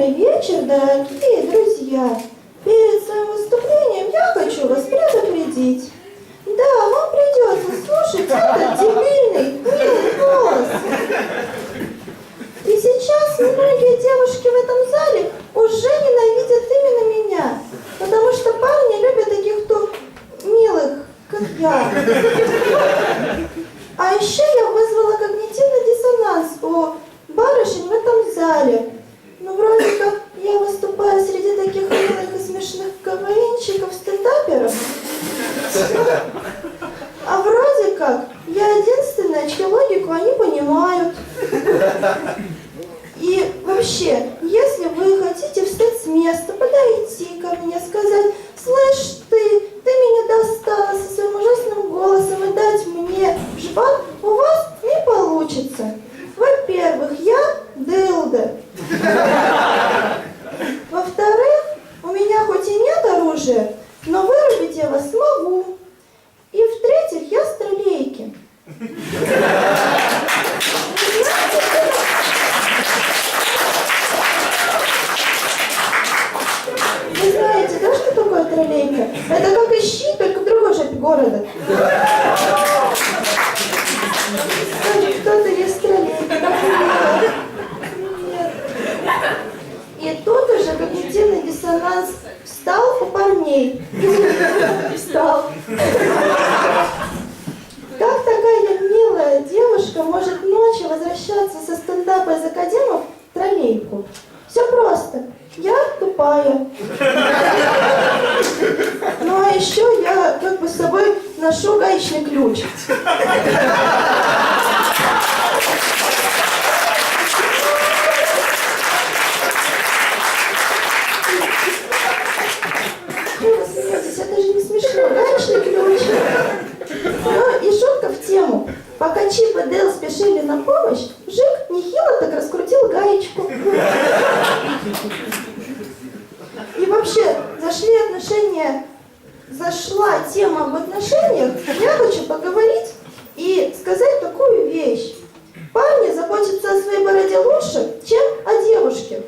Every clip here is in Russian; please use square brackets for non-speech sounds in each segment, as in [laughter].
Дорогие друзья, перед своим выступлением я хочу вас предупредить. Да, вам придется слушать этот дебильный, милый голос. И сейчас многие девушки в этом зале уже ненавидят именно меня, потому что парни любят таких, кто милых, как я. А еще я вызвала когнитивный диссонанс у барышень в этом зале. Ну, вроде как я выступаю среди таких милых и смешных КВНщиков, стендаперов. А вроде как я единственная, чью логику они понимают. И вообще, если вы хотите встать с места, подойти ко мне, сказать, слышь ты, ты меня достала со своим ужасным голосом и дать мне жбан, у вас не получится. Во-первых, я дылда. Во-вторых, у меня хоть и нет оружия, но вырубить я вас смогу. И в-третьих, я стрелейки. Вы знаете, да, что такое троллейка? Это как ищи, только в другой шапе города. Кто-то есть. Нет. И тут уже когнитивный диссонанс встал у парней. Встал. Как такая милая девушка может ночью возвращаться со стендапа из академов в троллейку? Все просто. Я тупая. Еще я как бы с собой ношу гаечный ключ. Ну. Пока Чип и Дейл спешили на помощь, Жик нехило так раскрутил гаечку. Зашла тема об отношениях, я хочу поговорить и сказать такую вещь. Парни заботятся о своей бороде лучше, чем о девушке.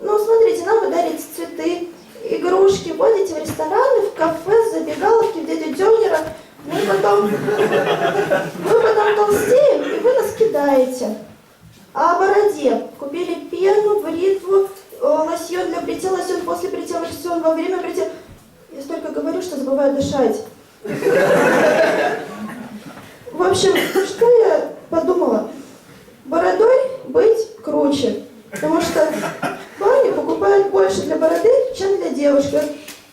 Ну, смотрите, нам вы дарите цветы, игрушки, водите в рестораны, в кафе, забегаловки, в дядю Дёнера. Мы потом, мы потом толстеем, и вы нас кидаете. А о бороде купили пену, бритву, э, лосьон для бритья, лосьон после бритья, лосьон во время бритья. Я столько говорю, что забываю дышать. В общем, что я подумала? Бородой быть круче. Потому что парни покупают больше для бороды, чем для девушки.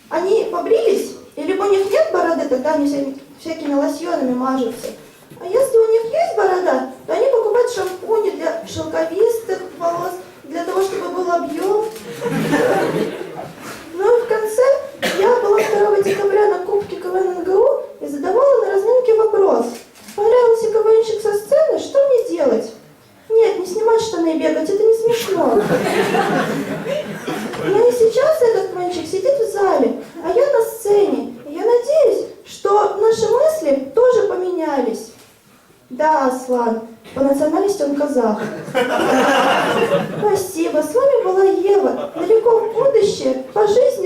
Они побрились, и либо у них нет бороды, тогда они всякими, всякими лосьонами мажутся. А если у них есть борода, то они покупают шампуни для шелковистых волос, для того, чтобы был объем. Ну и в конце я была 2 декабря на Кубке КВН НГУ и задавала на разминке вопрос. Понравился КВНщик со сцены, что мне делать? Нет, не снимать штаны и бегать, это не смешно. Ну и сейчас этот мальчик сидит в зале, а я на сцене. И я надеюсь, что наши мысли тоже поменялись. Да, Аслан, по национальности он казах. [laughs] Спасибо, с вами была Ева. Далеко в будущее, по жизни.